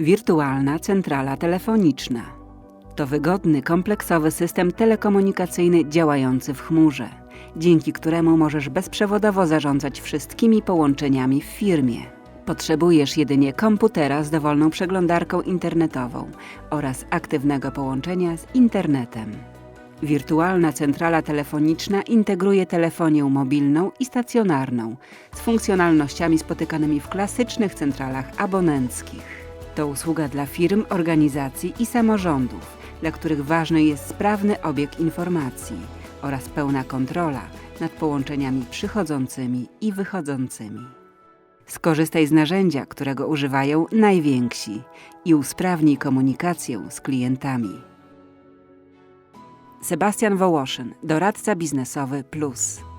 Wirtualna centrala telefoniczna. To wygodny, kompleksowy system telekomunikacyjny działający w chmurze, dzięki któremu możesz bezprzewodowo zarządzać wszystkimi połączeniami w firmie. Potrzebujesz jedynie komputera z dowolną przeglądarką internetową oraz aktywnego połączenia z internetem. Wirtualna centrala telefoniczna integruje telefonię mobilną i stacjonarną z funkcjonalnościami spotykanymi w klasycznych centralach abonenckich. To usługa dla firm, organizacji i samorządów, dla których ważny jest sprawny obieg informacji oraz pełna kontrola nad połączeniami przychodzącymi i wychodzącymi. Skorzystaj z narzędzia, którego używają najwięksi i usprawnij komunikację z klientami. Sebastian Wołoszyn, doradca biznesowy Plus.